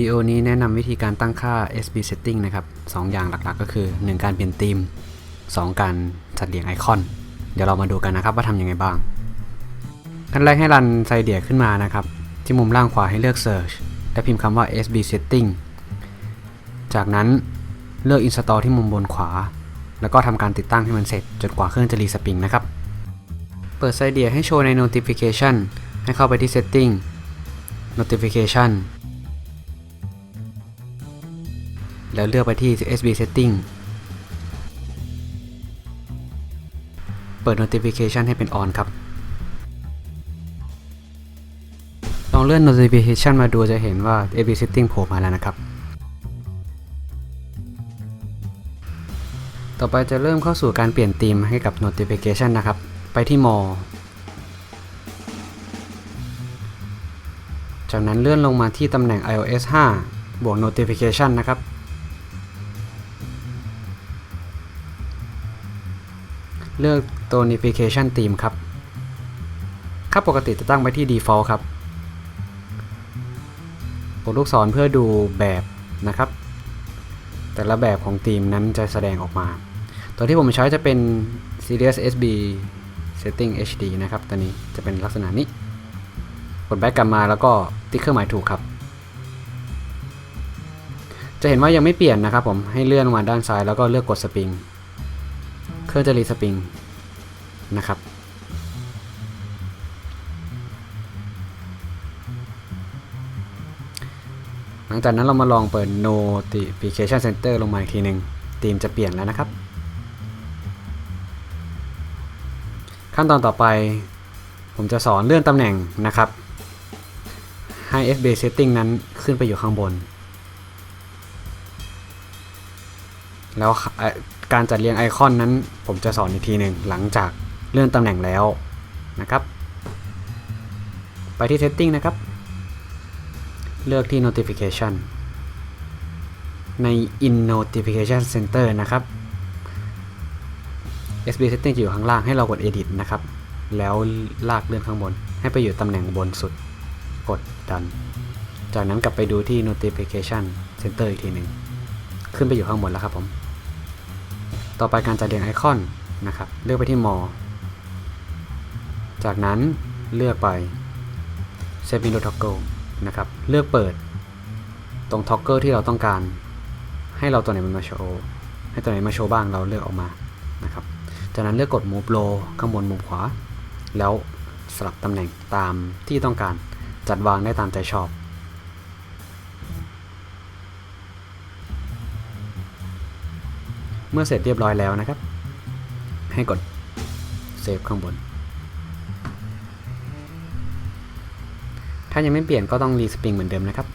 วิดีโอนี้แนะนำวิธีการตั้งค่า SB setting นะครับสองอย่างหลักๆ ก็คือ 1 การเปลี่ยนธีม 2 การจัดเรียงไอคอน เดี๋ยวเรามาดูกันนะครับว่าทำยังไงบ้าง ขั้นแรกให้รันไซเดียขึ้นมานะครับ ที่มุมล่างขวาให้เลือก Search และพิมพ์คำว่า SB setting จากนั้นเลือก Install ที่มุมบนขวา แล้วก็ทำการติดตั้งให้มันเสร็จจนกว่าเครื่องจะรีสปริงนะครับ เปิดไซเดียให้โชว์ใน notification ให้เข้าไปที่ setting notification แล้วเลือกไปที่ SB setting เปิด notification ให้เป็น on ครับ ลองเลื่อน notification มาดูจะเห็นว่า SB setting โผล่มาแล้วนะครับ ต่อไปจะเริ่มเข้าสู่การเปลี่ยนธีมให้กับ notification นะครับ ไปที่ more จากนั้นเลื่อนลงมาที่ตำแหน่ง iOS 5 บวก notification นะครับ เลือกตัว Unification theme ครับ ค่าปกติจะตั้งไว้ที่ default ครับกดลูกศรเพื่อดูแบบนะครับ แต่ละแบบของธีมนั้นจะแสดงออกมา ตัวที่ผมใช้จะเป็น Sirius SB Setting HD นะครับตัวนี้จะเป็นลักษณะนี้ กดแบ็กกลับมาแล้วก็ติ๊กเครื่องหมายถูกครับ จะเห็นว่ายังไม่เปลี่ยนนะครับผมให้เลื่อนมาด้านซ้ายแล้วก็เลือกกดสปริง เครื่องจะรีสปริงนะครับ หลังจากนั้นเรามาลองเปิด Notification Center ลงมาอีกทีหนึ่งธีมจะเปลี่ยนแล้วนะครับ ขั้นตอนต่อไป ผมจะสอนเลื่อนตำแหน่งนะครับ ให้ FB Setting นั้นขึ้นไปอยู่ข้างบน แล้วเอ่อ การจัดเรียงไอคอนนั้น ผมจะสอนอีกทีหนึ่งหลังจากเลื่อนตำแหน่งแล้วนะครับ ไปที่ Setting นะครับ เลือกที่ Notification ใน In Notification Center นะครับ SB Setting จะอยู่ข้างล่างให้เรากด Edit นะครับ แล้วลากเลื่อนข้างบน ให้ไปอยู่ตำแหน่งบนสุด กดดัน จากนั้นกลับไปดูที่ Notification Center อีกทีหนึ่ง ขึ้นไปอยู่ข้างบนแล้วครับผม ต่อไปการจัดเรียงไอคอนนะครับ เลือกไปที่ More จากนั้นเลือกไป Set Window Toggle นะครับ เลือกเปิด ตรง Toggle ที่เราต้องการ ให้เราตัวไหนมันมาโชว์ ให้ตัวไหนมาโชว์บ้างเราเลือกออกมา นะครับ จากนั้นเลือกกด Move Low ข้างบนมุมขวา แล้วสลับตำแหน่งตามที่ต้องการ จัดวางได้ตามใจชอบ เมื่อเสร็จเรียบร้อยแล้วนะครับ ให้กด Save ข้างบน ถ้ายังไม่เปลี่ยนก็ต้องรีสปริงเหมือนเดิมนะครับ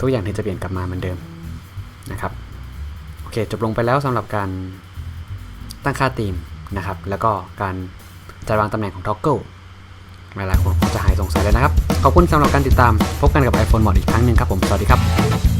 ทุกอย่างที่จะเปลี่ยนกลับมาเหมือนเดิมนะครับ โอเค จบลงไปแล้วสำหรับการตั้งค่าธีมนะครับ แล้วก็การจัดวางตำแหน่งของ Toggle หลายๆคนคงจะหายสงสัยเลยนะครับ ขอบคุณสำหรับการติดตาม พบกันกับ iPhone Mod อีกครั้งหนึ่งครับผม สวัสดีครับ